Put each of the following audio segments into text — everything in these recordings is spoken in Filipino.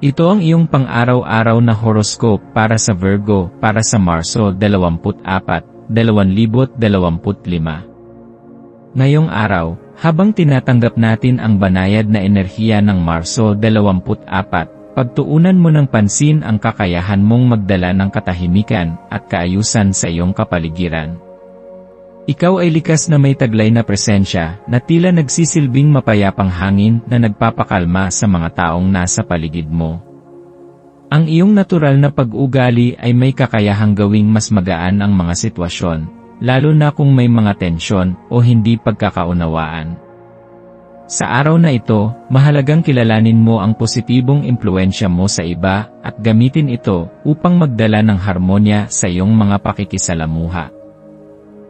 Ito ang iyong pang-araw-araw na horoscope para sa Virgo para sa Marso 24, 2025. Ngayong araw, habang tinatanggap natin ang banayad na enerhiya ng Marso 24, pagtuunan mo ng pansin ang kakayahan mong magdala ng katahimikan at kaayusan sa iyong kapaligiran. Ikaw ay likas na may taglay na presensya na tila nagsisilbing mapayapang hangin na nagpapakalma sa mga taong nasa paligid mo. Ang iyong natural na pag-ugali ay may kakayahang gawing mas magaan ang mga sitwasyon, lalo na kung may mga tensyon o hindi pagkakaunawaan. Sa araw na ito, mahalagang kilalanin mo ang positibong impluensya mo sa iba at gamitin ito upang magdala ng harmonya sa iyong mga pakikisalamuha.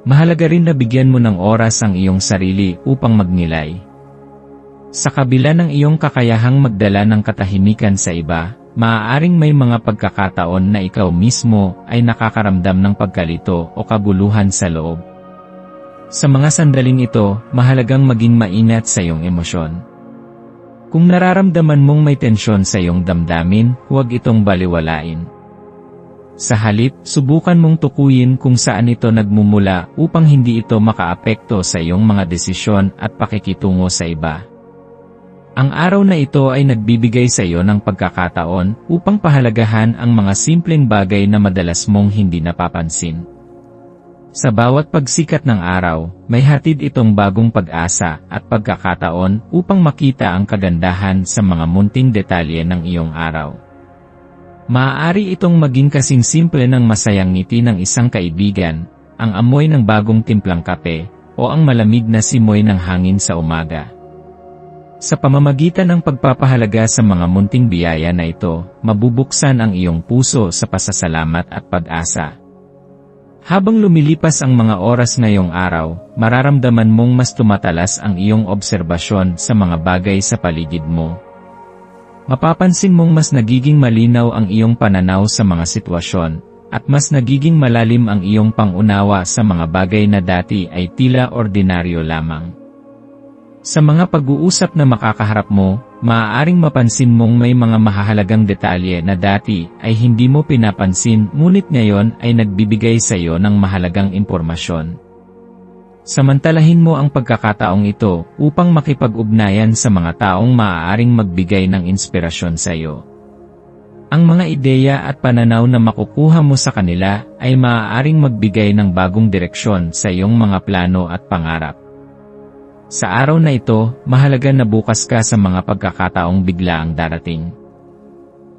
Mahalaga rin na bigyan mo ng oras ang iyong sarili upang magnilay. Sa kabila ng iyong kakayahang magdala ng katahimikan sa iba, maaaring may mga pagkakataon na ikaw mismo ay nakakaramdam ng pagkalito o kabuluhan sa loob. Sa mga sandaling ito, mahalagang maging mainat sa iyong emosyon. Kung nararamdaman mong may tensyon sa iyong damdamin, huwag itong baliwalain. Sa halip, subukan mong tukuyin kung saan ito nagmumula upang hindi ito makaapekto sa iyong mga desisyon at pakikitungo sa iba. Ang araw na ito ay nagbibigay sa iyo ng pagkakataon upang pahalagahan ang mga simpleng bagay na madalas mong hindi napapansin. Sa bawat pagsikat ng araw, may hatid itong bagong pag-asa at pagkakataon upang makita ang kagandahan sa mga munting detalye ng iyong araw. Maaari itong maging kasing simple ng masayang ngiti ng isang kaibigan, ang amoy ng bagong timplang kape, o ang malamig na simoy ng hangin sa umaga. Sa pamamagitan ng pagpapahalaga sa mga munting biyaya na ito, mabubuksan ang iyong puso sa pasasalamat at pag-asa. Habang lumilipas ang mga oras ngayong araw, mararamdaman mong mas tumatalas ang iyong obserbasyon sa mga bagay sa paligid mo, mapapansin mong mas nagiging malinaw ang iyong pananaw sa mga sitwasyon, at mas nagiging malalim ang iyong pangunawa sa mga bagay na dati ay tila ordinaryo lamang. Sa mga pag-uusap na makakaharap mo, maaaring mapansin mong may mga mahahalagang detalye na dati ay hindi mo pinapansin ngunit ngayon ay nagbibigay sa iyo ng mahalagang impormasyon. Samantalahin mo ang pagkakataong ito upang makipag-ugnayan sa mga taong maaaring magbigay ng inspirasyon sa iyo. Ang mga ideya at pananaw na makukuha mo sa kanila ay maaaring magbigay ng bagong direksyon sa iyong mga plano at pangarap. Sa araw na ito, mahalaga na bukas ka sa mga pagkakataong bigla ang darating.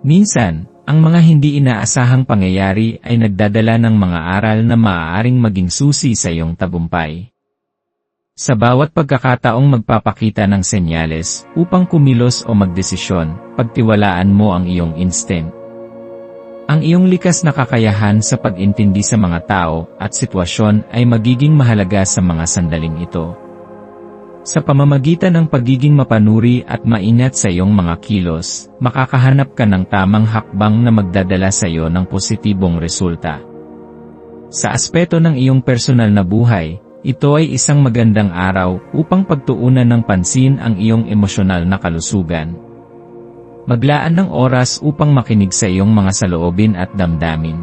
Minsan, ang mga hindi inaasahang pangyayari ay nagdadala ng mga aral na maaaring maging susi sa iyong tagumpay. Sa bawat pagkakataong magpapakita ng senyales upang kumilos o magdesisyon, pagtiwalaan mo ang iyong instinct. Ang iyong likas na kakayahan sa pag-intindi sa mga tao at sitwasyon ay magiging mahalaga sa mga sandaling ito. Sa pamamagitan ng pagiging mapanuri at maingat sa iyong mga kilos, makakahanap ka ng tamang hakbang na magdadala sa iyo ng positibong resulta. Sa aspeto ng iyong personal na buhay, ito ay isang magandang araw upang pagtuunan ng pansin ang iyong emosyonal na kalusugan. Maglaan ng oras upang makinig sa iyong mga saloobin at damdamin.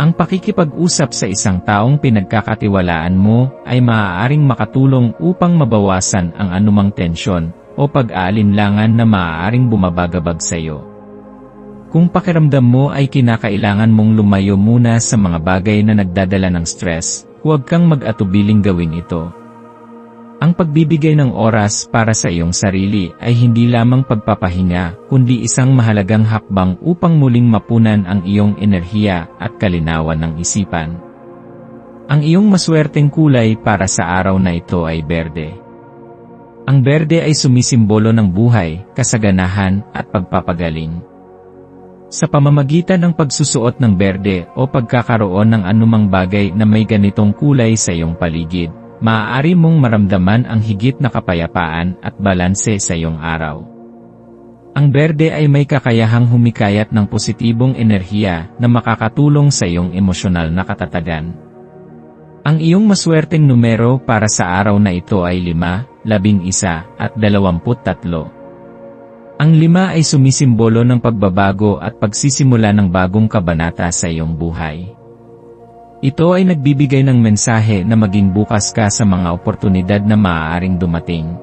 Ang pakikipag-usap sa isang taong pinagkakatiwalaan mo ay maaaring makatulong upang mabawasan ang anumang tensyon o pag-aalinlangan na maaaring bumabagabag sa iyo. Kung pakiramdam mo ay kinakailangan mong lumayo muna sa mga bagay na nagdadala ng stress, huwag kang mag-atubiling gawin ito. Ang pagbibigay ng oras para sa iyong sarili ay hindi lamang pagpapahinga, kundi isang mahalagang hakbang upang muling mapunan ang iyong enerhiya at kalinawan ng isipan. Ang iyong maswerteng kulay para sa araw na ito ay berde. Ang berde ay sumisimbolo ng buhay, kasaganahan, at pagpapagaling. Sa pamamagitan ng pagsusuot ng berde o pagkakaroon ng anumang bagay na may ganitong kulay sa iyong paligid, maaari mong maramdaman ang higit na kapayapaan at balanse sa iyong araw. Ang berde ay may kakayahang humikayat ng positibong enerhiya na makakatulong sa iyong emosyonal na katatagan. Ang iyong maswerteng numero para sa araw na ito ay 5, 11 at 23. Ang lima ay sumisimbolo ng pagbabago at pagsisimula ng bagong kabanata sa iyong buhay. Ito ay nagbibigay ng mensahe na maging bukas ka sa mga oportunidad na maaaring dumating.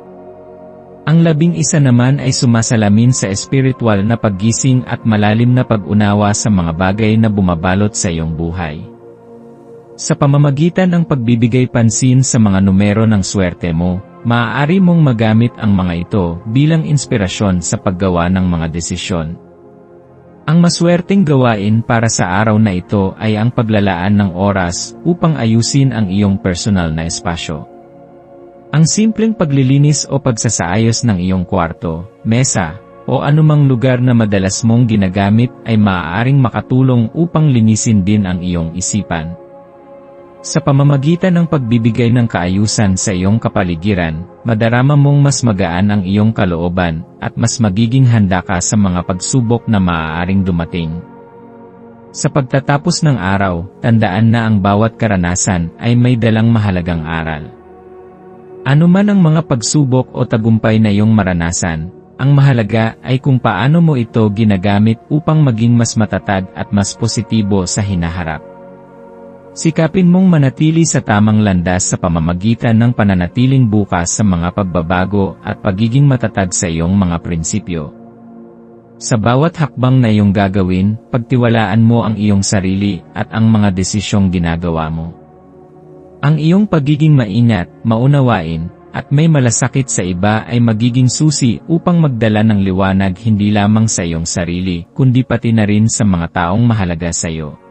Ang labing isa naman ay sumasalamin sa espiritual na paggising at malalim na pag-unawa sa mga bagay na bumabalot sa iyong buhay. Sa pamamagitan ng pagbibigay pansin sa mga numero ng swerte mo, maaari mong magamit ang mga ito bilang inspirasyon sa paggawa ng mga desisyon. Ang maswerteng gawain para sa araw na ito ay ang paglalaan ng oras upang ayusin ang iyong personal na espasyo. Ang simpleng paglilinis o pagsasaayos ng iyong kwarto, mesa, o anumang lugar na madalas mong ginagamit ay maaaring makatulong upang linisin din ang iyong isipan. Sa pamamagitan ng pagbibigay ng kaayusan sa iyong kapaligiran, madarama mong mas magaan ang iyong kalooban, at mas magiging handa ka sa mga pagsubok na maaaring dumating. Sa pagtatapos ng araw, tandaan na ang bawat karanasan ay may dalang mahalagang aral. Ano man ang mga pagsubok o tagumpay na iyong maranasan, ang mahalaga ay kung paano mo ito ginagamit upang maging mas matatag at mas positibo sa hinaharap. Sikapin mong manatili sa tamang landas sa pamamagitan ng pananatiling bukas sa mga pagbabago at pagiging matatag sa iyong mga prinsipyo. Sa bawat hakbang na iyong gagawin, pagtiwalaan mo ang iyong sarili at ang mga desisyong ginagawa mo. Ang iyong pagiging maingat, maunawain, at may malasakit sa iba ay magiging susi upang magdala ng liwanag hindi lamang sa iyong sarili, kundi pati na rin sa mga taong mahalaga sa iyo.